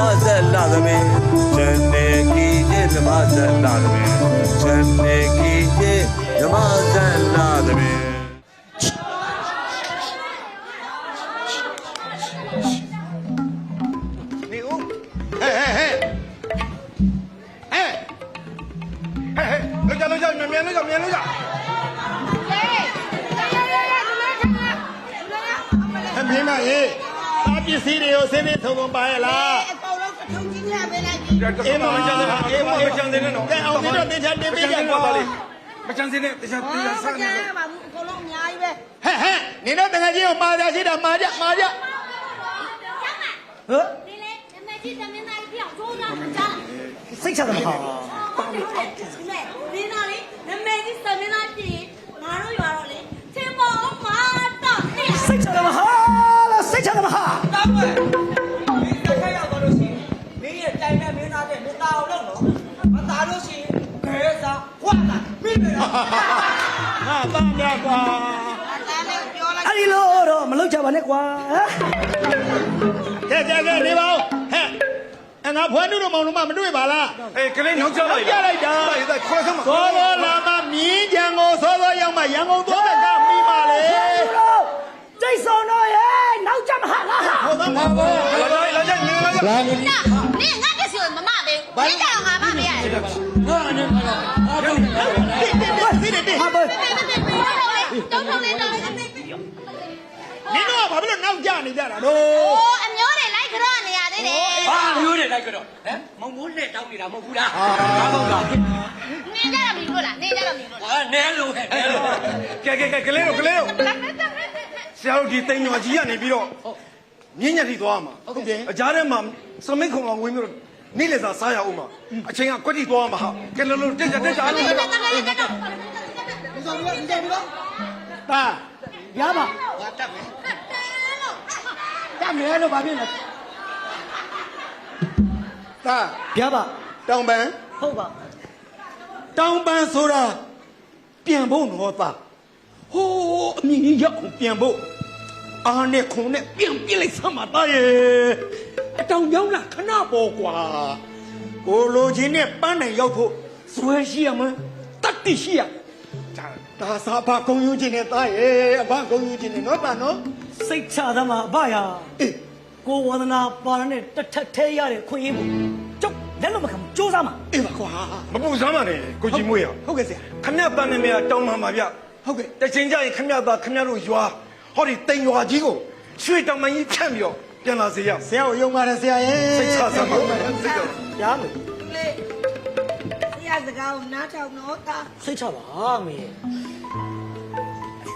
မဆက်လာသမီးဇန်နေကီရဲ့ဓမ္မဆက်လာသမီးဇန်နေကီရဲ့ဓမ္မဆက်လာသမီးနေဦးဟဲ့ဟဲ့ဟဲ့ဟဲ့ဟဲ့ဟဲ့လောက်ကြလောက်ကြမြန်မြန်လောက်ကြမြန်လောက်ကြဟဲ့မင်းမရေအပစ္စည်းတွေကိုစင်းနေထုံထုံပါရဲ့လား အေးမမချန်သေးဘူးအေးမမချန်သေးနဲ့နော်ကဲအောင်ပြီးတော့တင်ချတင်ပေးကြကွာမချန်သေးနဲ့တင်ချတင်ချဆက်နေတော့မပါဘူးအကုန်လုံးအများကြီးပဲဟဲ့ဟဲ့နင်တို့တငယ်ချင်းကိုမာကြရှိတာမာကြမာကြဟမ်ဒီလေတမကြီးတမင်းသားကြီးပြောင်းချိုးတော့မချစိတ်ချတယ်မဟုတ်ပါဘူးဒီနော်လေနမေကြီးတမင်းသားကြီးငါတို့ရွာတော့လေချင်းပေါ်မှာတော့စိတ်ချတယ်မဟုတ်လားစိတ်ချတယ်မဟုတ်တော့ ငါသားများကွာအဲ့ဒီလိုတော့မလုပ်ကြပါနဲ့ကွာဟမ်ကဲကဲကဲနေပါဦးဟဲ့အငါဖွဲနုတို့မောင်တို့မမတွေ့ပါလားအေးကလေးနှောင်းကြလိုက်ပြလိုက်တာခေါ်ဆုံးမှာသောသောလာမမြင်းကြံကိုသောသောရောက်မှရန်ကုန်သွားတဲ့ကမိပါလေကျိတ်စုံတော့ရဲ့နောက်ကြမဟာလားဟုတ်ပါပါလာကြလာကြလာကြလာကြနင်ငါတက်စီမမပဲမင်းကြောင်ငါမမရ 都从那到。 နင်တို့ကဘာဖြစ်လို့နောက်ကျနေကြတာတော့ 哦，俺苗的来可到你呀，对的。 ဘာမျိုးတွေလိုက်ကြတော့ဟမ်မုံမိုးနဲ့တောင်းနေတာမဟုတ်ဘူးလားဘာဟုတ်လား 你家的米路了，你家的米路了。 ဟာနဲလို့ဟဲ့နဲလို့ ကဲကဲကဲကလေးတို့ကလေးတို့ဆရာတို့ဒီတိမ်ညော်ကြီးကနေပြီးတော့မြင်းညက်ထိသွားမှာဟုတ်ကဲ့အကြားထဲမှာစမိတ်ခုံအောင်ဝင်ပြီးတော့နေ့လည်စာစားရအောင်မှာအချိန်ကကွက်တိသွားမှာဟာကဲလို့လို့တက်ကြတက်ကြအားလုံးတက်ကြ တာ ရပါတတ်မယ်လို့ 啊别吧我站不起来了啊别吧张门后吧张班说了鞭炮那么大呼你一口鞭炮啊你空的兵变来这么大耶张娘子可那么瓜我如今呢本来要和帅气呀么大的些啊。 ဒါဒါသာဘာကုံယူခြင်းနဲ့တာရဲ့အဘကုံယူခြင်းနဲ့နော်တာနော်စိတ်ချတယ်မအဘယာအေးကိုဝန္ဒနာပါရနဲ့တစ်ထက်သေးရတဲ့ခွင့်ရဖို့ကျုပ်လက်လို့မခံဘူးစူးစမ်းပါအေးပါကွာမပူစမ်းပါနဲ့ကိုကြီးမွေးရဟုတ်ကဲ့ဆရာခမရတန်နေမြတောင်းမှမှာဗျဟုတ်ကဲ့တချိန်ကျရင်ခမရသားခမရတို့ရွာဟောဒီတိမ်ရွာကြီးကိုရွှေတောင်မကြီးဖြန့်ပြီးတော့ပြန်လာစေရဆရာကိုယုံပါတယ်ဆရာရဲ့စိတ်ချစမ်းပါစိတ်ချရမယ်လေဆရာ စကားကိုနားထောင်တော့တာစိတ်ချပါမေ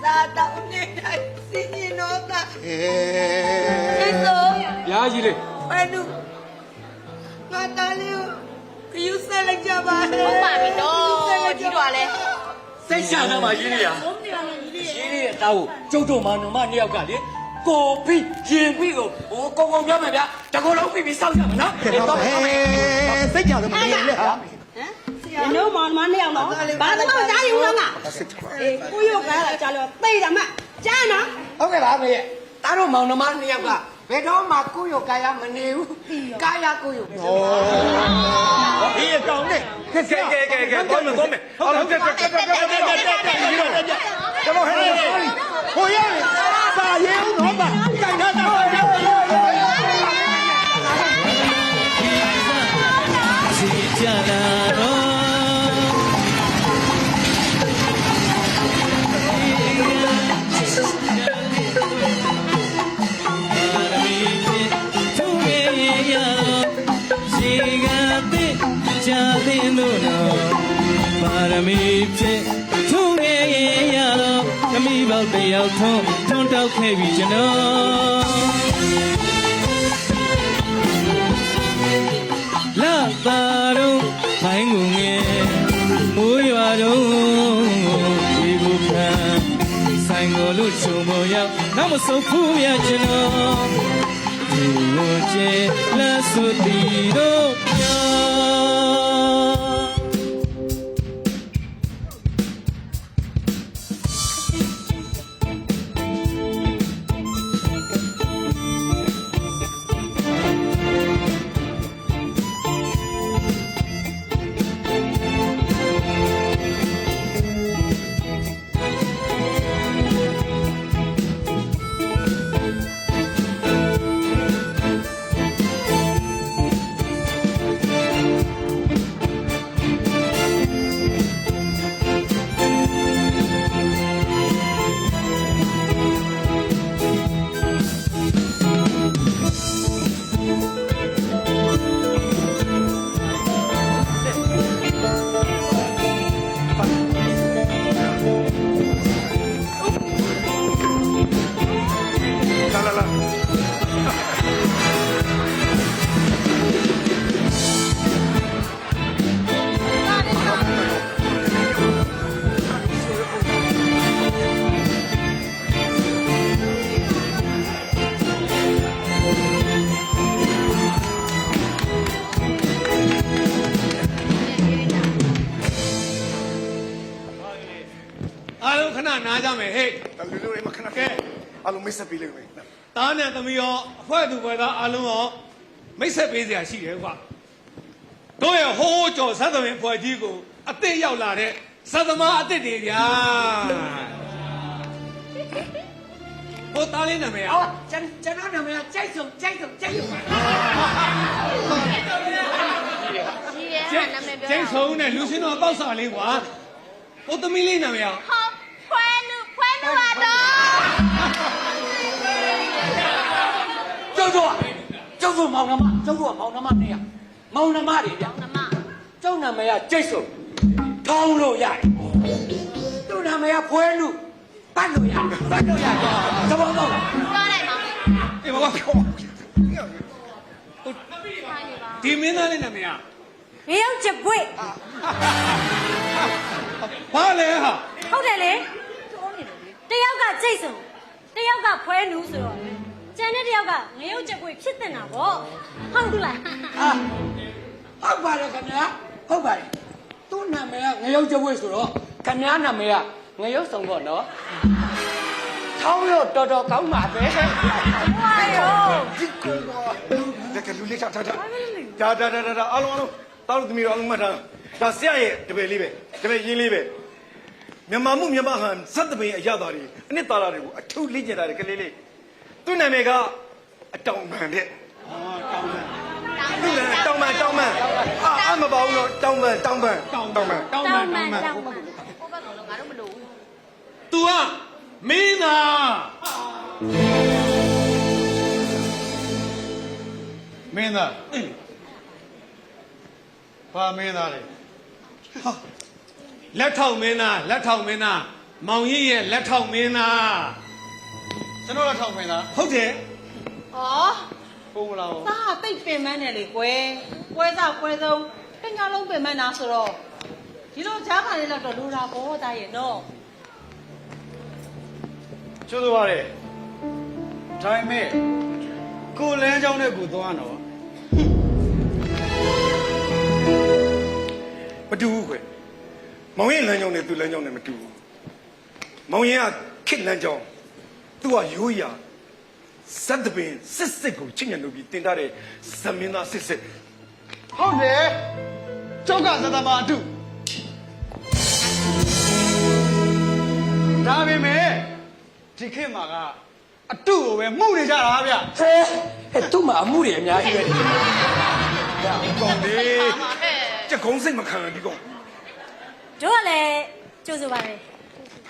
သာတောင်းနေတိုင်းစင်ရင်တော့တာအေဒီးဆိုရာကြီးလေဘယ်နုငါတားလေးကိုယူဆက်လိုက်ကြပါလေဟုတ်ပါပြီတော့ကြီးတော်လဲစိတ်ချမ်းသာမှရင်းနေရဘုံနေရမယ်ကြီးရင်းနေတဲ့တောင်းကိုကျုပ်တို့မနုံမနှစ်ယောက်ကလေကိုပြီးရင်ပြီးကိုဟိုကောင်းကောင်းပြောမယ်ဗျာတကောလုံးပြီးပြီးစောက်ရမယ်နော်ကဲတော့ဟဲ့စိတ်ကြတယ်မင်းလေဟာ 你能忙忙那样了，把这个家里弄啊，哎，不用干了，家里背着嘛，家呢？ဟုတ်ကဲ့ပါမေတားတို့မောင်နှမနှစ်ယောက်ကဘယ်တော့မှကိုယ့်ရောကာယမနေဘူးကာယကိုယ့်ရောဩဒီအကောင်နဲ့ကဲကဲကဲကဲကဲတော့မတော့မယ်ဟုတ်ကဲ့ကဲကဲကဲကဲကဲကဲကျွန်တော်ဟဲ့ဟိုရဲစာရဲဦးတော့ပါ ဂျာတဲ့လို့တော့ပါရမီဖြစ်ထုံးရရတော့သမီးပေါက်တယောက်ထုံးထုံးတောက်ခဲ့ပြီကျွန်တော်လာပါတော့ဘိုင်းကိုငယ်မိုးရွာတော့ဒီဘူခံဆိုင်ကိုလို့ချုံပေါ်ရောက်နောက်မဆုံးဖူးရကျွန်တော်ဒီလိုချေလက်စွတီတော့ မိတ်ဆက်ပေးလိုက်မယ် သားနဲ့သမီးရောအဖွဲ့သူပွဲသားအလုံးရောမိတ်ဆက်ပေးစရာရှိတယ်ကွာတို့ရဲ့ဟိုးကျော်ဇတ်သမင်ဖွဲ့ကြီးကိုအစ်စ်ရောက်လာတဲ့ဇတ်သမားအစ်စ်တွေဗျာဟိုသားလေးနာမည်อ่ะ အော်ကျွန်ကျွန်တော်နာမည်ကကြိုက်ဆုံးကြိုက်ဆုံးကြိုက်ဆုံးပါ ကြီးရဲ့နာမည်ပြော ကျင်းဆုံးနဲ့လူရှင်တော်ပေါက်စာလေးကွာဟိုသမီးလေးနာမည်อ่ะ ဟောဖွဲနုဖွဲနုပါတော့ ကျောက်ကျော်ကျောက်ကျော်မောင်နှမကျောက်ကျော်မောင်နှမနေရမောင်နှမတွေဗျနမကျောက်နာမည်ကကြိတ်ဆုံးထောင်းလို့ရတယ်သူ့နာမည်ကဖွဲလူပတ်လို့ရတယ်ပတ်လို့ရတယ်သဘောပေါက်လားပြောလိုက်ပါအေးဘာခေါ်ဒီမင်းသားလေးနာမည်อ่ะငရုတ်ချက်ပွေဘာလဲဟာဟုတ်တယ်လေတယောက်ကကြိတ်စုံတယောက်ကဖွဲနူးဆိုတော့ ကျန်တဲ့တယောက်ကငရုတ်ချက်ပွေဖြစ်တင်တာဗောဟုတ်ဘူးလားအာဟုတ်ပါတယ်ခင်ဗျာဟုတ်ပါတယ်သူ့နာမည်ကငရုတ်ကြွေးဆိုတော့ခင်ဗျားနာမည်ကငရုတ်ဆောင်ပေါ့နော်ထောင်းလို့တော်တော်ကောင်းပါပဲဝါယောဒီကောတကယ်လူလေးချာချာချာဒါဒါဒါဒါအလုံးအလုံးတောက်လို့သမီးတို့အလုံးမှတ်ထားဒါဆရာရဲ့တပည့်လေးပဲတပည့်ရင်းလေးပဲမြန်မာမှုမြန်မာဟန်ဇတ်တပည့်အရသာတွေအနှစ်သာရတွေကိုအထုလေ့ကျင့်တာတွေကလေးလေး သူ့နာမည်ကအတောင်ပန်တဲ့သူ့နာမည်တောင်ပန်တောင်ပန်အာအမပါဘူးတော့တောင်ပန်တောင်ပန်တောင်ပန် တောင်း တော မှ င်း န် မှ တော န် င်းမှန် တောင်းမှန် ဟိုဘက်ကတော့ငါတို့မလို့ဘူး तू อ่ะမင်းသား မင်းသားဘာမင်းသားလဲ လက်ထောက်မင်းသားလက်ထောက်မင်းသားမောင်ကြီးရဲ့လက်ထောက်မင်းသား ကျွန်တော်လည်းထောက်ခွင်သားဟုတ်တယ်ဩပုံမလားဘောသားဟာတိတ်ပင်မန်းတယ်လေကွယ်ကွယ်စားကွယ်ဆုံးတညလုံးပင်မန်းတာဆိုတော့ဒီလိုကြားခံလေးတော့လိုတာဘောသားရဲ့နော်ကျိုးတော့ရတယ်ဒါပေမဲ့ကိုလမ်းကြောင်းနဲ့ကိုသွားတော့မတူဘူးခွေမောင်ရင်လမ်းကြောင်းနဲ့သူ့လမ်းကြောင်းနဲ့မတူဘူးမောင်ရင်ကခစ်လမ်းကြောင်း သူကရိုးရာဇတ်တပင်စစ်စစ်ကိုချင်းညံလို့ပြီးတင်ထားတဲ့ဇမင်းသားစစ်စစ်ဟုတ်တယ်ကျောက်ကသတ္တမအတုဒါပေမဲ့ဒီခေတ်မှာကအတုကိုပဲမှုနေကြတာဗျဟဲဟဲ့သူ့မှာအမှုတွေအများကြီးပဲကောင်းလေကြက်ကုန်းစိတ်မခံဘူးဒီကောင်တို့ကလည်းကြိုးဆိုပါလေ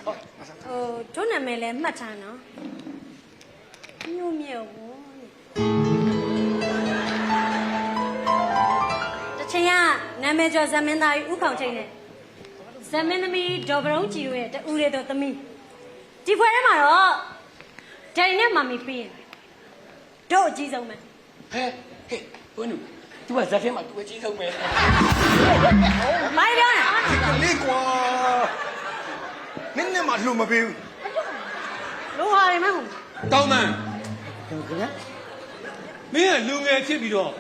ဟိုတို့နာမည်လည်းမှတ်ထားနော်ညို့မြေဝတချင်ကနာမည်ကျော်ဇမင်းသားကြီးဥခေါင်ချိန်နဲ့ဇမင်းသမီးဒေါ်ပရုံးကြည်တို့ရဲ့တူရီတို့သမီးဒီဖွဲထဲမှာတော့ဒိန်နဲ့မမီပြီးရင်တို့အကြီးဆုံးပဲဟဲ့ဟဲ့ဘုန်းကြီး तू ကဇက်ထဲမှာ तू အကြီးဆုံးပဲမိုင်းပြောတာလေးကွာ နင်းနဲ့မှလှုပ်မပေးဘူးလိုဟာတွေမှမဟုတ်တောင်းမှန်မင်းကလူငယ်ဖြစ်ပြီးတော့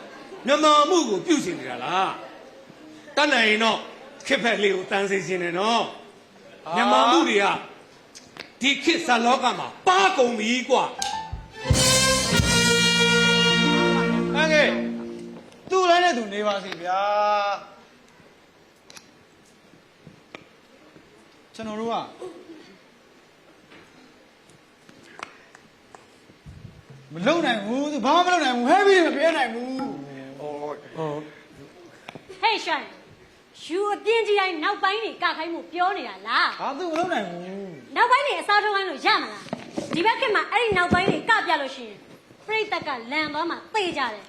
မြန်မာမှုကိုပြုတ်ရှင်နေတာလားတတ်နိုင်ရင်တော့ခက်ဖက်လေးကိုတန်းစေခြင်းနဲ့နော်မြန်မာမှုတွေကဒီခေတ်ဇာလောကမှာပါကုန်ပြီကွာဟန်ကေသူ့လည်းနဲ့သူနေပါစီဗျာ ကျွန်တော်တို့ကမလုံနိုင်ဘူးသူဘာမှမလုံနိုင်ဘူးဟဲ့ပြီးမပြေနိုင်ဘူးဩဟေးရှိုင်းယူအပြင်းကြီးတိုင်းနောက်ပိုင်းတွေကခိုင်းမှုပြောနေတာလားဘာသူမလုံနိုင်ဘူးနောက်ပိုင်းတွေအစားထိုးခိုင်းလို့ရမလားဒီဘက်ခင်မှာအဲ့ဒီနောက်ပိုင်းတွေကပြလို့ရှိရင်ပြိတ္တကလန်သွားမှသိကြတယ်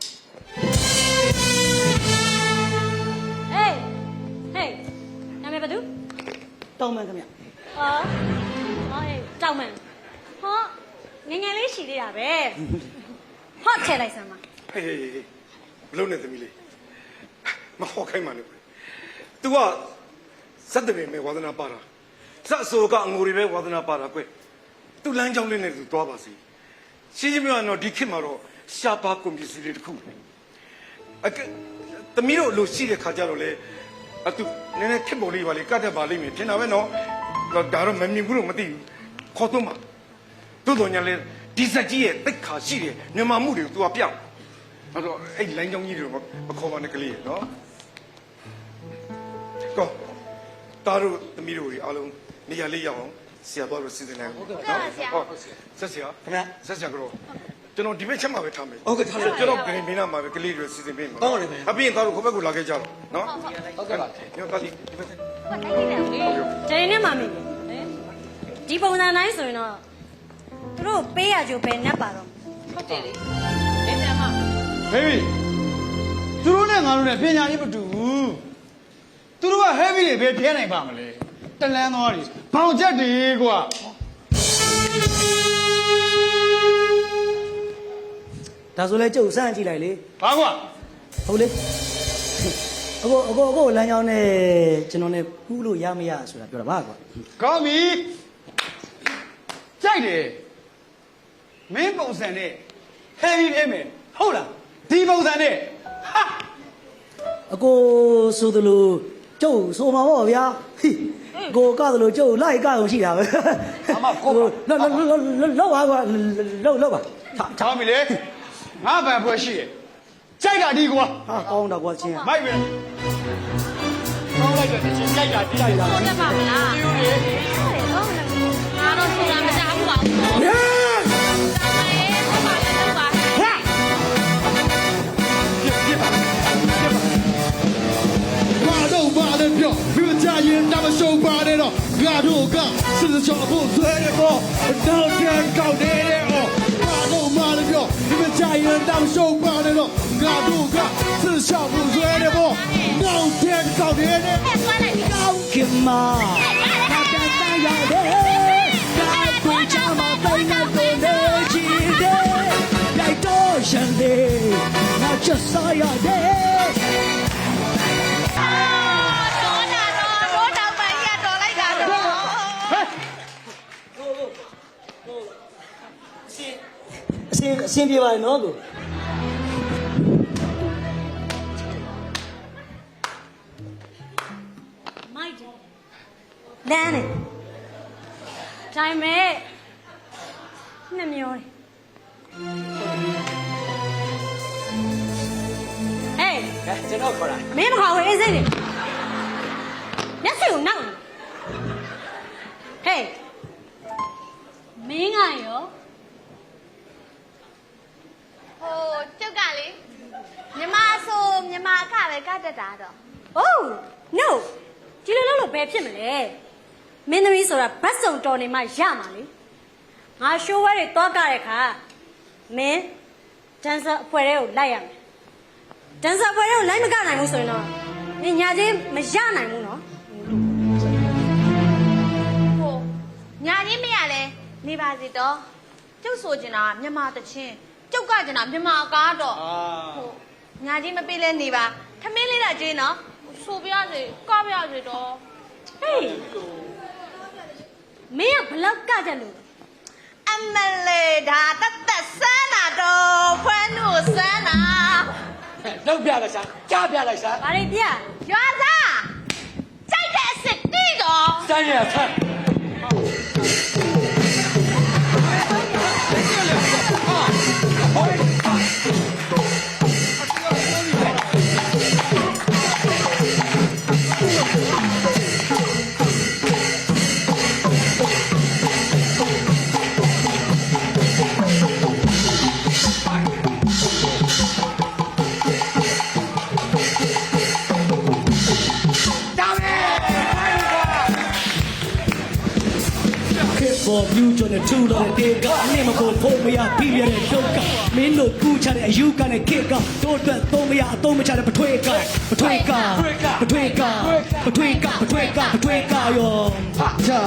ဟေးဟေးနာမည်ဘာသူ တောင်းမှန်ခင်ဗျဟောဟောဟေးတောက်မန်ဟောငယ်ငယ်လေးရှိသေးတာပဲဟော့ချဲလိုက်စမ်းပါဟေးဟေးဟေးမလုံနဲ့သမီးလေးမဟောခိုင်းပါနဲ့ तू ကဇတ်တပင်ပဲဝါသနာပါတာဇတ်ဆိုကအငိုတွေပဲဝါသနာပါတာကွသူ့လမ်းကြောင်းလေးနဲ့သူသွားပါစေရှင်းရှင်းပြောရရင်တော့ဒီခေတ်မှာတော့ရှားပါကွန်ပျူတာလေးတစ်ခုအကသမီးတို့အလိုရှိတဲ့ခါကြတော့လေ အတူနည်းနည်းခက်ပေါ်လေးပါလေကတ်တတ်ပါလိမ့်မယ်ထင်တာပဲနော်မတော့ဒါတော့မမြင်ဘူးလို့မသိဘူးခေါ်သွင်းပါတို့တော်ညာလဲဒီစက်ကြီးရဲ့တိတ်ခါရှိတယ်မြန်မာမှုတွေကို तू ကပြောင်းအဲ့တော့အဲ့လိုင်းကြောင်းကြီးတွေမမခေါ်ပါနဲ့ကလေးရနော်ကောတားတို့သမီးတို့တွေအားလုံးနေရာလေးရအောင်ဆရာတော်တို့စီစဉ်လိုက်ဟုတ်ကဲ့နော်ဟုတ်ဆက်ဆရာခင်ဗျာဆက်ဆရာကတော့ ကျွန်တော်ဒီဘက်ချက်မှာပဲထားမယ်ဟုတ်ကဲ့ထားလိုက်ကျွန်တော်ဂရင်မင်းနာမှာပဲကလေးတွေစီစဉ်ပေးမယ်ဟုတ်တယ်ခင်ဗျာအပြင်သားတို့ခဘက်ကိုလာခဲ့ကြတော့နော်ဟုတ်ကဲ့ပါညောတာဒီဒီဘက်ဒိန်နဲ့မမီဒီပုံစံတိုင်းဆိုရင်တော့သူတို့ပေးရကြိုပဲနှက်ပါတော့ဟုတ်တယ်လေဒီတမ်းမဘေဘီသူတို့နဲ့ငါတို့နဲ့ပညာရေးမတူဘူးသူတို့က heavy တွေပဲထဲနိုင်ပါမလဲတလန်းသွားတွေဘောင်ချက်တွေကွာ ဒါဆိုလဲကျုပ်စမ်းကြည့်လိုက်လေဘာကွာဟုတ်လေအခုအခုအခုလမ်းကြောင်းနဲ့ကျွန်တော်နဲ့ပူးလို့ရမရဆိုတာပြောတာပါကွာကောင်းပြီကြိုက်တယ်မင်းပုံစံနဲ့ heavy ဖြစ်မယ်ဟုတ်လားဒီပုံစံနဲ့ဟာအကိုဆိုသလိုကျုပ်ဆိုမှာပေါ့ဗျာဟိကိုကသလိုကျုပ်လိုက်ကောက်ရှိတာပဲလောက်လောက်လောက်လောက်ပါကွာလောက်လောက်ပါထားချောင်းပြီလေ ငါဗန်ဖွဲ့ရှိရကြိုက်တာဒီကွာဟာကောင်းတာကွာချင်းမိုက်ပဲကောင်းလိုက်တယ်ချင်းကြိုက်တာဒီကြိုက်တာဟုတ်တယ်ပါမလားဒီလိုလေငါတော့ဆိုတာမကြောက်ဘူးပါဘူးဘာတော့ဘာလဲပြောမိမကြရင်တမရှုံပါနဲ့တော့ငါတို့ကစစ်စချောဖို့ဆွဲရတော့တော့ပြန်ကောက်နေတယ်哦ဘာတော့ဘာ လဲပြောမိမကြရင်တမရှုံပါနဲ့တော့ငါတို့ကစစ်စချောဖို့ဆွဲရတော့တော့ပြန်ကောက်နေတယ်ကောင်းကင်မာတာတန်တန်ရတယ်ဒါကိုချမပို င်နေတော့နေချီတယ်လိုက်တော့ရှင်တယ်ငါချက်စားရတယ်အစင်အစင်ပြေပါလေနော်ကိုမိုက်တယ်လမ်းနေတိုင်းမဲ့နှစ်မျိုးတယ်ဟေးကျွန်တော်ခေါ်တာမင်းမဟာဝေးအေးစိနေမျက်စိကိုနောက်ဟေးမင်းကရော ဟိုကျုပ်ကလေမြမဆိုမြ မအခပဲကတတ်တာတော့ Oh no ဒီလိုလုပ်လို့ဘယ်ဖြစ်မလဲမင်းသမီးဆိုတာဘတ်စုံတော်နေမှရမှာလေငါရှိုးဝဲတွေတောကတဲ့ခါမင်းဒန်ဆာအဖွဲ့တွေကိုလိုက်ရမယ်ဒန်ဆာအဖွဲ့တွေကိုလိုက်မကနိုင်ဘူးဆိုရင်တော့မင်းညာချင်းမရနိုင်ဘူးနော်ဟိုညာကြီးမရလဲနေပါစေတော့ကျုပ်ဆိုချင်တာမြမတချင်းကျုပ်ကချင်တာမြမအကားတော့အာဟို ညာကြီးမပေးလဲနေပါခမင်းလေးတာကျင်းနော်ဆိုပြရစေကပြရစေတော့ဟေးမင်းကဘလောက်ကကြလို့အမလေးဒါတသက်ဆန်းတာတော့ဖွန်းတို့ဆန်းတာလောက်ပြလိုက်စမ်းကြားပြလိုက်စမ်းဘာတွေပြရွာသားကြိုက်တဲ့အစ်စ်တီးတော့စမ်းရဆမ်း န်တော်ထူတော့တဲ့ကနေမကိုဖို့မရပြီးရတဲ့ဒုက္ခမင်းတို့ကူးချတဲ့အယူကနဲ့ခေကတို့အတွက်သုံးမရအသုံးမချတဲ့ပထွေးကပထွေးကပထွေးကပထွေးကပထွေးကပထွေးကယောချာ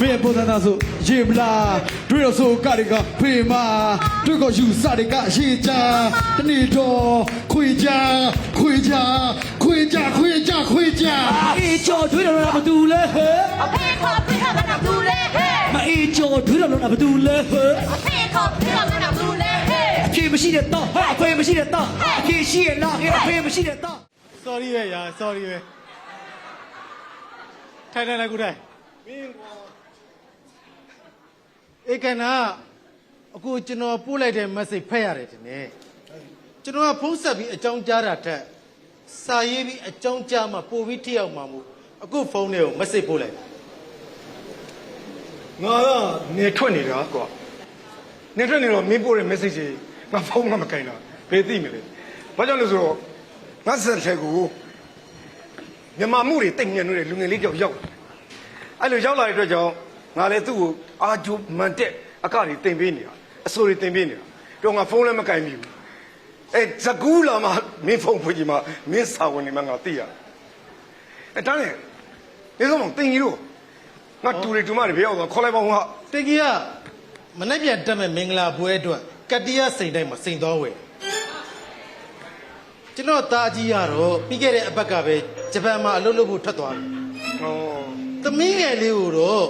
မင်းပုံစံသားဆိုရေမလားတွေ့တော့ဆိုကတွေကဖေးမာတွေ့တော့ယူစတွေကရေချာတနေ့တော့ခွေချာခွေချာခွေချာခွေချာခွေချာအေးကျော်ထွေးတော်တာဘာတူလဲဟဲ့အဖေခေါ်ပြရမှာဘူးလေဟဲ့ မအေးကျော်ထွေးတော်တာဘာတူလဲဟဲ့အဖေခေါ်ပြရမှာဘူးလေဟဲ့အဖေမရှိတဲ့တော့အဖေမရှိတဲ့တော့အဖေရှိရလားအဖေမရှိတဲ့တော့ sorry ပဲညာ sorry ပဲထိုင်ထိုင်လိုက်ကူထိုင်မင်းကဧကနာအခုကျွန်တော်ပို့လိုက်တဲ့ message ဖတ်ရတယ်တင်နေကျွန်တော်ကဖုန်းဆက်ပြီးအကြောင်းကြားတာတက်စာရေးပြီးအကြောင်းကြားမှပို့ပြီးထိရောက်မှာမို့အခုဖုန်းထဲကို message ပို့လိုက် ငါကနေထွက်နေတာကွာနေထွက်နေတော့မင်းပို့တဲ့ message ကြီးငါဖုန်းကမကင်တာဘယ်သိမလဲဘာကြောင့်လဲဆိုတော့ငါဆက်ထဲကိုမြန်မာမှုတွေတိတ်ညံ့နေတဲ့လူငယ်လေးတယောက်ရောက်လာအဲ့လိုရောက်လာတဲ့အတွက်ကြောင့်ငါလည်းသူ့ကိုအာဂျိုမန်တက်အကတွေတင်ပေးနေတာအဆိုတွေတင်ပေးနေတာတော့ငါဖုန်းလည်းမကင်မိဘူးအဲဇကူးလာမှမင်းဖုန်းဖွင့်ကြည့်မှမင်းစာဝင်နေမှငါသိရအဲတန်းလေနေဆုံးမတင်ကြီးတို့ ငါတူရီတူမတွေဘယ်ရောက်သွားခေါ်လိုက်ပါဦးဟာတကီးကမနေ့ပြန်တက်မဲ့မင်္ဂလာပွဲအတွက်ကတ္တိယစိန်တိုင်းမှာစိန်တော်ဝယ်ကျွန်တော်သားကြီးရတော့ပြီးခဲ့တဲ့အပတ်ကပဲဂျပန်မှာအလုပ်လုပ်ဖို့ထွက်သွားတယ်ဟောသမီးငယ်လေးကိုတော့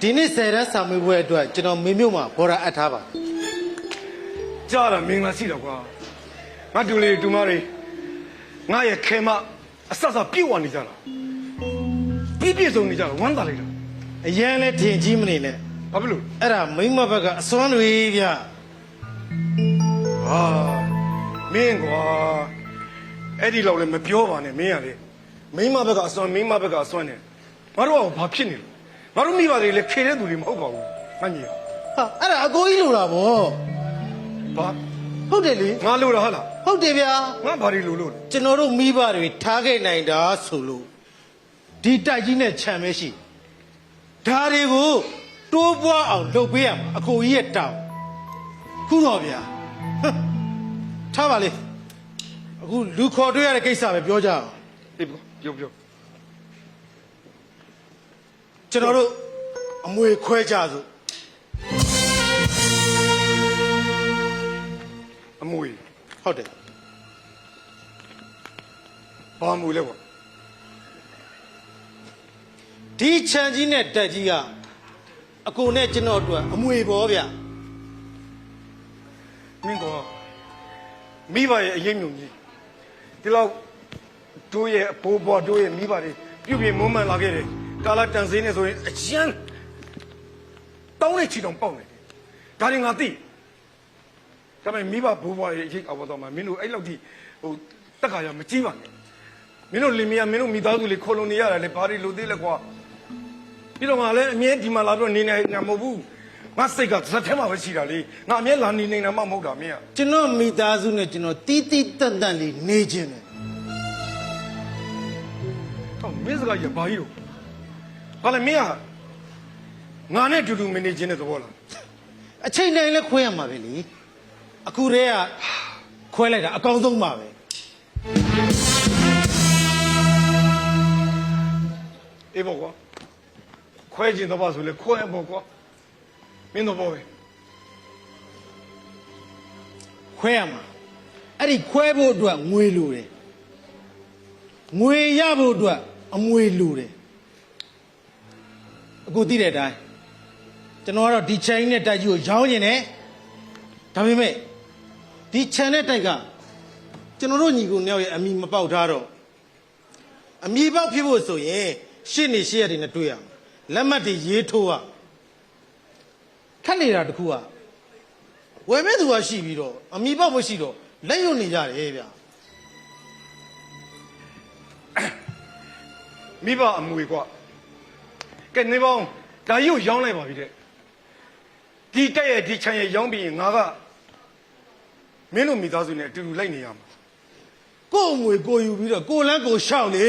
ဒီနေ့ဆယ်တန်းစာမေးပွဲအတွက်ကျွန်တော်မေမြို့မှာဘော်ဒါအပ်ထားပါကြားတာမင်္ဂလာရှိတော့ကွာငါတူလေးတူမတွေငါရဲ့ခဲမအဆက်ဆက်ပြည့်ဝနေကြတာပြည့်ပြည့်စုံနေကြတာဝမ်းသာလိုက်တာ အရန်လဲထင်ကြီးမနေနဲ့ဘာဖြစ်လို့အဲ့ဒါမိမဘက်ကအစွမ်းတွေဗျဟာမင်းကွာအဲ့ဒီလောက်လည်းမပြောပါနဲ့မင်းရလေမိမဘက်ကအစွမ်းမိမဘက်ကအစွမ်းနဲ့ငါတို့ကဘာဖြစ်နေလဲငါတို့မိဘတွေလည်းခေတဲ့သူတွေမဟုတ်ပါဘူးငါညီဟာအဲ့ဒါအကိုကြီးလိုတာဗောဘာဟုတ်တယ်လေငါလို့လားဟာလားဟုတ်တယ်ဗျာငါဘာတွေလို့လို့လဲကျွန်တော်တို့မိဘတွေထားခဲ့နိုင်တာဆိုလို့ဒီတိုက်ကြီးနဲ့ခြံမရှိ ဒါတွေကိုတိုးပွားအောင်လုပ်ပေးရမှာအကိုကြီးရဲ့တောင်းခုတော့ဗျာဟမ်ထားပါလေအခုလူခေါ်တွေ့ရတဲ့ကိစ္စပဲပြောကြအောင်အေးပြောပြောကျွန်တော်တို့အမွေခွဲကြစို့အမွေဟုတ်တယ်ဘာမွေလဲကွာ ဒီခြံကြီးနဲ့တက်ကြီးကအကိုနဲ့ကျွန်တော်အတွက်အမွေပေါ်ဗျာမင်းကောမိဘရဲ့အရင်မြုံကြီးဒီလောက်တို့ရဲ့အဖိုးဘွားတို့ရဲ့မိဘတွေပြုတ်ပြင်းမွမ်းမံလာခဲ့တယ်ကာလာတန်စင်းနေဆိုရင်အကျန်းတောင်းနေချီတောင်ပေါက်နေတယ်ဒါတွေငါသိဒါပေမဲ့မိဘဘိုးဘွားရဲ့အရေးအဝတော်မှာမင်းတို့အဲ့လောက်ထိဟိုတက်ခါရမကြည့်ပါနဲ့မင်းတို့လင်မယားမင်းတို့မိသားစုလေးခေါ်လုံနေရတယ်လေဘာတွေလို့သေးလဲကွာ ပြီးတော့ငါလည်းအမြဲဒီမှာလာပြီးတော့နေနေငါမဟုတ်ဘူးငါစိတ်ကဇက်ထဲမှာပဲရှိတာလေငါအမြဲလာနေနေတာမှမဟုတ်တာမင်းကကျွန်တော်မိသားစုနဲ့ကျွန်တော်တီးတီးတန့်တန့်လေးနေခြင်းတယ်ဟောမင်းစကားကြီးကဘာကြီးတော့ဘာလဲမင်းကငါနဲ့အတူတူမနေခြင်းတဲ့သဘောလားအချိန်တိုင်းလဲခွဲရမှာပဲလေအခုတည်းကခွဲလိုက်တာအကောင်းဆုံးပါပဲအေးပေါ့ကွာ ခွဲခြင်းတော့ပါဆိုလေခွဲပေါ့ကွာမင်းတော့ပေါ့ပဲခွဲရမှာအဲ့ဒီခွဲဖို့အတွက်ငွေလိုတယ်ငွေရဖို့အတွက်အမွေလိုတယ်အခုသိတဲ့အတိုင်းကျွန်တော်ကတော့ဒီချိန်နဲ့တိုက်ကြီးကိုရောင်းကျင်တယ်ဒါပေမဲ့ဒီခြံနဲ့တိုက်ကကျွန်တော်တို့ညီကိုနှစ်ယောက်ရဲ့အမိမပေါက်ထားတော့အမိပေါက်ဖြစ်ဖို့ဆိုရင်ရှစ်နေရှစ်ရက်တွေနဲ့တွေ့ရမှာ လက်မှတ်တွေရေးထိုးရခက်နေတာတခုကဝယ်မဲ့သူကရှိပြီးတော့အမိပေါက်မရှိတော့လက်ရွတ်နေကြတယ်ဗျာမိဘအမွေကွာကဲနေပေါင်းဒါကြီးကိုရောင်းလိုက်ပါပြီတဲ့ဒီတက်ရဲ့ဒီချမ်းရဲ့ရောင်းပြီးရင်ငါကမင်းတို့မိသားစုနဲ့အတူတူလိုက်နေရမှာကို့အငွေကိုယူပြီးတော့ကိုလန်းကိုရှောက်လေ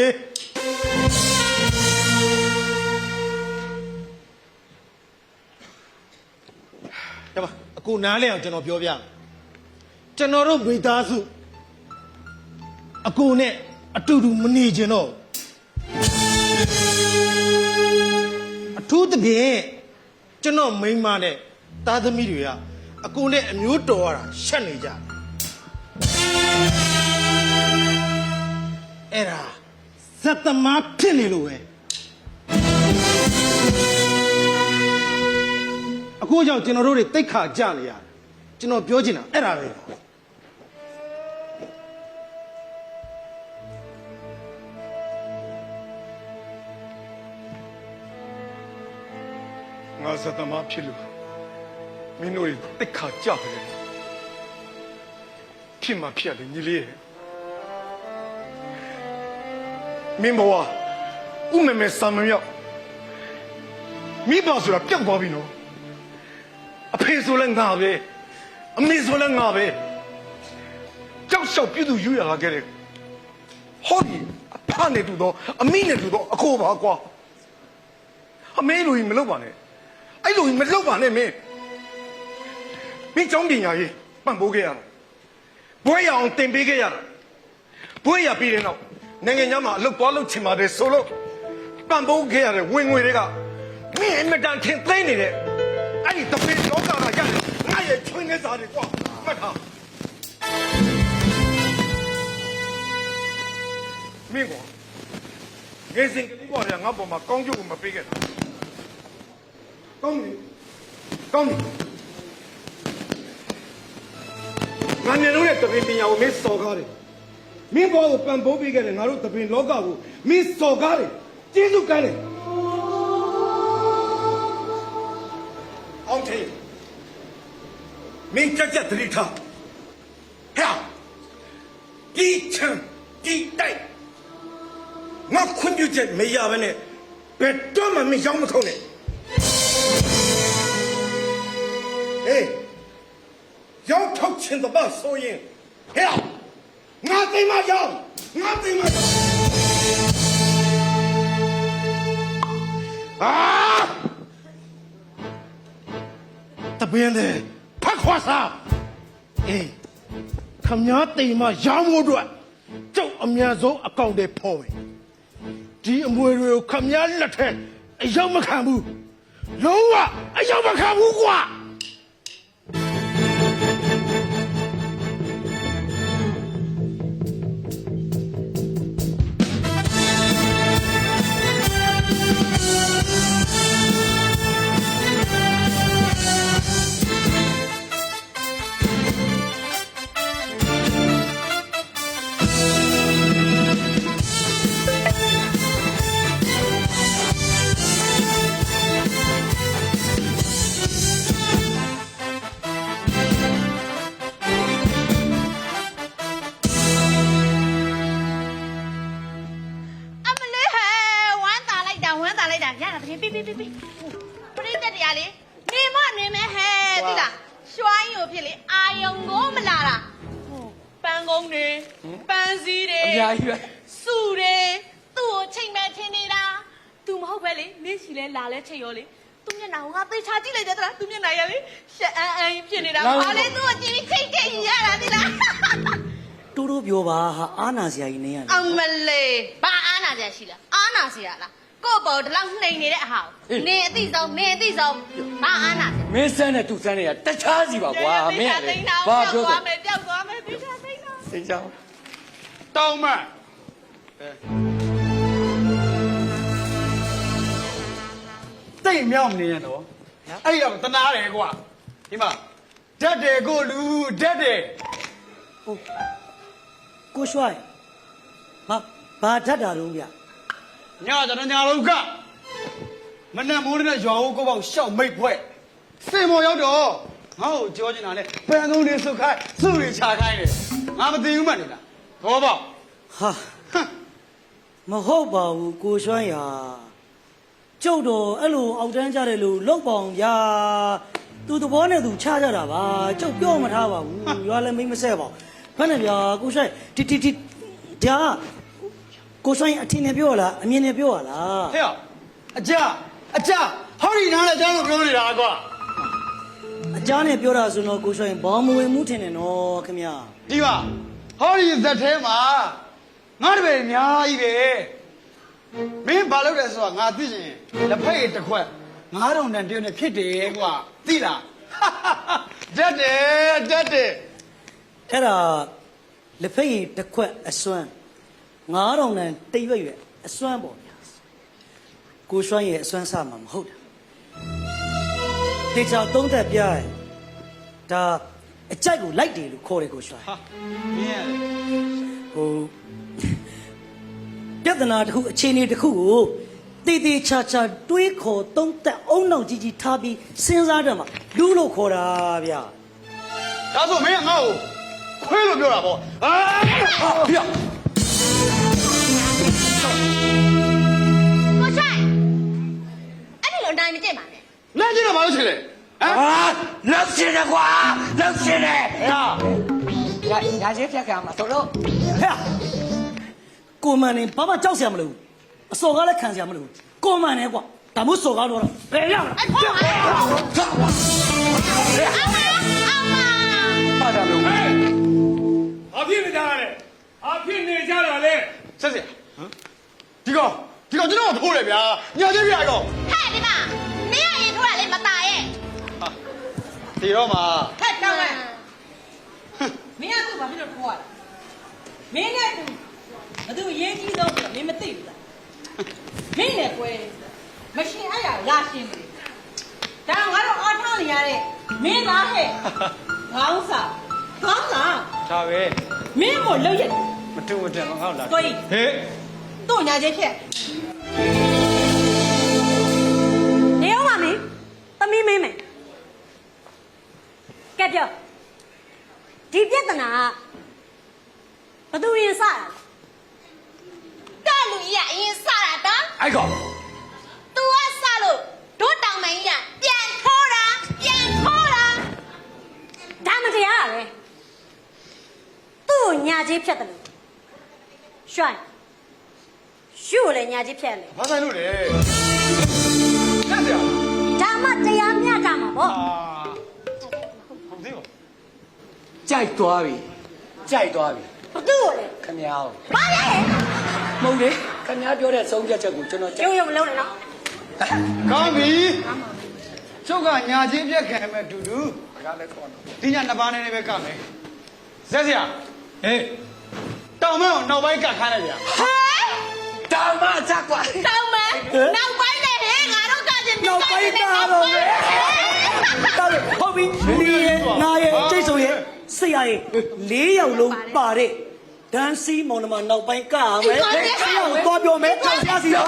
အခုနားလဲအောင်ကျွန်တော်ပြောပြမယ်ကျွန်တော်တို့မိသားစုအကိုနဲ့အတူတူမနေကြတော့အထူးသဖြင့်ကျွန်တော်မိန်းမနဲ့သားသမီးတွေကအကိုနဲ့အမျိုးတော်ရတာရှက်နေကြတယ်အဲ့ဒါဇက်သမားဖြစ်နေလို့ပဲ အခုကြောင့်ကျွန်တော်တို့တွေတိတ်ခါကြနေရတယ်ကျွန်တော်ပြောချင်တာအဲ့ဒါပဲငါစက်သမားဖြစ်လို့မင်းတို့တိတ်ခါကြတယ်ဖြစ်မှာဖြစ်တယ်ညီလေးရဲ့မင်းဘဝဥမမဲစံမမြောက်မိဘဆိုတာပျောက်သွားပြီနော်အ ဖေဆိုလည်းငါပဲအမေဆိုလည်းငါပဲကြောက်လျှောက်ပြုသူယူရလာခဲ့တယ်ဟောဒီအဖနဲ့တူတော့အမိနဲ့တူတော့အကိုပါကွာအမေလိုကြီးမလုပ်ပါနဲ့အဲ့လိုကြီးမလုပ်ပါနဲ့မင်းမင်းကျောင်းပညာရေးပံ့ပိုးခဲ့ရတာဘွဲရအောင်တင်ပေးခဲ့ရတာဘွဲရပြီးတဲ့နောက်နိုင်ငံခြားမှာအလုပ်သွားလုပ်ချင်ပါတယ်ဆိုလို့ပံ့ပိုးခဲ့ရတဲ့ဝင်ငွေတွေကမင်းအမတန်ထင်သိနေတယ်အဲ့ဒီတပင်းလောက ကရတယ်ငါရဲ့ချွေးနေစားတွေကွာမှတ်ထားမင်းကွာငယ်စဉ်ကလေးကွာငါပေါ်မှာကောင်းကျိုးကိုမပေးခဲ့တာကောင်းပြီကောင်းပြီငါနေလို့တဲ့တပင်းပညာကိုမင်းစော်ကားတယ်မင်းဘောကိုပံ့ပိုးပေးခဲ့တယ်ငါတို့တပင်းလောကကိုမင်းစော်ကားတယ်ကျေးဇူးကမ်းတယ်အောင်ထေ မင်းကြက်ကြက်တတိထားဟဲ့ဒီချမ်းဒီတိုက်ငါခွင့်ပြုချက်မရဘဲနဲ့ဘယ်တော့မှမရောက်မထုံးနဲ့ဟေးရောက်ထုတ်ချင်တဲ့ပါဆိုရင်ဟဲ့ငါသိမရောက်ငါသိမရောက်အာတပင်းတယ် ဖတ်ခွာစားအေးခမည်းတိမ်မရောင်းဖို့အတွက်ကျုပ်အများဆုံးအကောင့်တွေဖော်မယ်ဒီအမွေတွေကိုခမည်းလက်ထက်အရောက်မခံဘူးလုံးဝအရောက်မခံဘူးကွာ ပြပြပြပြပရိသတ်တရားလေနေမနေမဲဟဲသိလားရွှိုင်းကိုဖြစ်လေအာယုံကိုမလာတာဟိုပန်းကုန်းတွေပန်းစည်းတွေအများကြီးပဲစုတွေသူ့ကိုချိန်မဲ့ထင်နေတာသူမဟုတ်ပဲလေမင်းစီလဲလာလဲချိန်ရောလေသူမျက်နှာကိုငါသေချာကြည့်လိုက်တယ်သလားသူမျက်နှာရလေရှက်အန်းအန်းဖြစ်နေတာဘာလဲသူ့ကိုကြည့်ပြီးချိန်ချိန်ရတာသိလားတိုးတိုးပြောပါဟာအာနာစရာကြီးနေရတယ်အမလေးဘာအားနာကြရှိလားအားနာစရာလား ကို့ပေါ်ဒီလောက်နှိမ်နေတဲ့အဟာကိုနင်အသိဆုံးနင်အသိဆုံးဘာအားနာစရာမင်းစမ်းတဲ့သူစမ်းတဲ့ကတခြားစီပါကွာမင်းကလေဘာဘာပြောပြောသွားလဲမယ်ပျောက်သွားမယ်သိချာသိတာစိတ်ချောင်းတောင်းမတိတ်မြောက်မနေရတော့အဲ့ရောက်တနာတယ်ကွာဒီမှာဓာတ်တယ်ကိုလူဓာတ်တယ်ကိုရွှိုင်းဟာဘာဓာတ်တာလုံးဗျ ညကျွန်တော်ညာလုံးကမနဲ့မိုးနဲ့ရွာဦးကိုပေါ့ရှောက်မိတ်ဖွဲ့စင်မော်ရောက်တော့ငါ့ကိုကြောချင်တာလေပန်ကုန်းလေးစုခိုင်းစုတွေချခိုင်းတယ်ငါမသိဘူးမှနေလားသောပေါ့ဟာဟမ်မဟုတ်ပါဘူးကိုရွှိုင်းရာကျုပ်တော့အဲ့လိုအောက်တန်းကြတယ်လို့လောက်ပေါအောင်ဗျာသူသဘောနဲ့သူချကြတာပါကျုပ်ပြောမထားပါဘူးရွာလည်းမိမ့်မဆက်ပါဘူးဖက်နဲ့ဗျာကိုရွှိုင်းတီတီတီဒါ ကိုရွှိုင်းအထင်နဲ့ပြောရလားအမြင်နဲ့ပြောရလားဟဲ့အကြအကြဟောဒီနားလည်းကျွန်တော်ပြောနေတာကွာအကြနဲ့ပြောတာဆိုတော့ကိုရွှိုင်းဘောင်းမဝင်မှုထင်တယ်နော်ခင်ဗျာဒီမှာဟောဒီဇက်ထဲမှာငါတပည့်အများကြီးပဲမင်းဘာလုပ်လဲဆိုတော့ငါသိချင်လက်ဖက်ရည်တစ်ခွက်9000တန်တရုတ်နဲ့ဖြစ်တယ်ကွာသိလားဓာတ်တယ်ဓာတ်တယ်အဲ့ဒါလက်ဖက်ရည်တစ်ခွက်အစွမ်း 9000တန်တိတ်ရွက်ရွက်အစွမ်းပေါ့ဗျာကိုရွှိုင်းရဲ့အစွမ်းစမှာမဟုတ်တာတေချာသုံးသက်ပြရရင်ဒါအကြိုက်ကိုလိုက်တယ်လို့ခေါ်တယ်ကိုရွှိုင်းဟာမင်းရလေဟိုပြဿနာတစ်ခုအခြေအနေတစ်ခုကိုတည်တည်ချာချာတွေးခေါ်သုံးသက်အုံနောက်ကြီးကြီးထားပြီးစဉ်းစားတယ်မှာလူလို့ခေါ်တာဗျာဒါဆိုမင်းကငါ့ကိုခွေးလို့ပြောတာပေါ့အာပြ အဲ့ဒီလိုအတိုင်းမတင်ပါနဲ့နားကြည့်တော့မလို့ချင်လေဟမ်အာလောက်ရှင်တယ်ကွာလောက်ရှင်တယ်ဟာညာညာချင်းဖြတ်ခံမှာဆိုတော့ဟဲ့ကိုမန်နေဘာမှကြောက်စရာမလိုဘူးအစော်ကားလည်းခံစရာမလိုဘူးကိုမန်နေကွာဒါမို့စော်ကားတော့ဘယ်ရောက်လဲအဲ့ဖောက်ပါအမအမပါတာလို့အဖြစ်နေကြရတယ်အဖြစ်နေကြတာလေဆက်စရာဟမ်ဒီကောင် ဒီကောင်ကျွန်တော်ထိုးတယ်ဗျာညာသေးဗျာကောင် ဟဲ့ဒီမှာနေရရင်ထိုးတာလေမตายရဲ့ ဒီတော့မှာ ဟဲ့တောင်းလိုက်မင်းကသူ့ဘာဖြစ်လို့ခေါ်ရလဲမင်းနဲ့သူဘသူအရေးကြီးဆုံးဆိုတော့မင်းမသိဘူးလားမင်းနဲ့ကွဲတယ်မရှင်အဲ့ရလာရှင်တယ်ဒါငါတို့အော်ထောင်းနေရတဲ့မင်းသားဟဲ့ခေါင်းစာခေါင်းစာ ဒါပဲ မင်းမို့လောက်ရတယ် မတူမတင်မငေါ့လာ ကိုကြီး ဟေး တို့ညာချင်းဖြစ်နေအောင်ပါမင်းသမီးမင်းမယ်ကဲပြောဒီပြဿနာကဘသူရင်စတာလဲကလူကြီးကအရင်စတာတော့ အဲ့ကောင် तू ကစလို့တို့တောင်မင်းကြီးကပြန်ထိုးတာပြန်ထိုးတာဒါမတရားပဲသူ့ကိုညာကြီးဖြတ်တယ်လို့ရွှိုင်း ရှုကိုလည်းညာကြီးဖြတ်တယ်ဘာဆိုင်လို့လဲဆက်စရာဒါမှတရားမျှကြမှာပေါ့အာဟုတ်သေးပါကြိုက်သွားပြီကြိုက်သွားပြီဘသူ့ကိုလဲခမည်းအောင်ဘာလဲမဟုတ်လေခမည်းပြောတဲ့ဆုံးဖြတ်ချက်ကိုကျွန်တော်ကြိုက်ရုံရုံမလုံးနဲ့နော်ကောင်းပြီကျုပ်ကညာချင်းပြက်ခံမဲ့တူတူကားလည်းခေါ်တော့ဒီညနှစ်ပါးနဲ့ပဲကမယ်ဆက်စရာဟေးတောင်မအောင်နောက်ပိုင်းကခါလိုက်ဗျာဟဲ့ ရဲ့ဆရာရဲ့လေးယောက်လုံးပါတဲ့ဒန်စီမောင်နှမနောက်ပိုင်းကရမယ်ဆရာကိုသွားပြောမယ်ကြောက်စရာစီပါ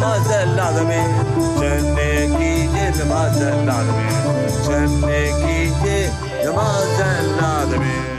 မဇက်လာသမင်းဂျန်နေကီကျေဓမ္မဇက်လာသမင်းဂျန်နေကီကျေဓမ္မဇက်လာသမင်း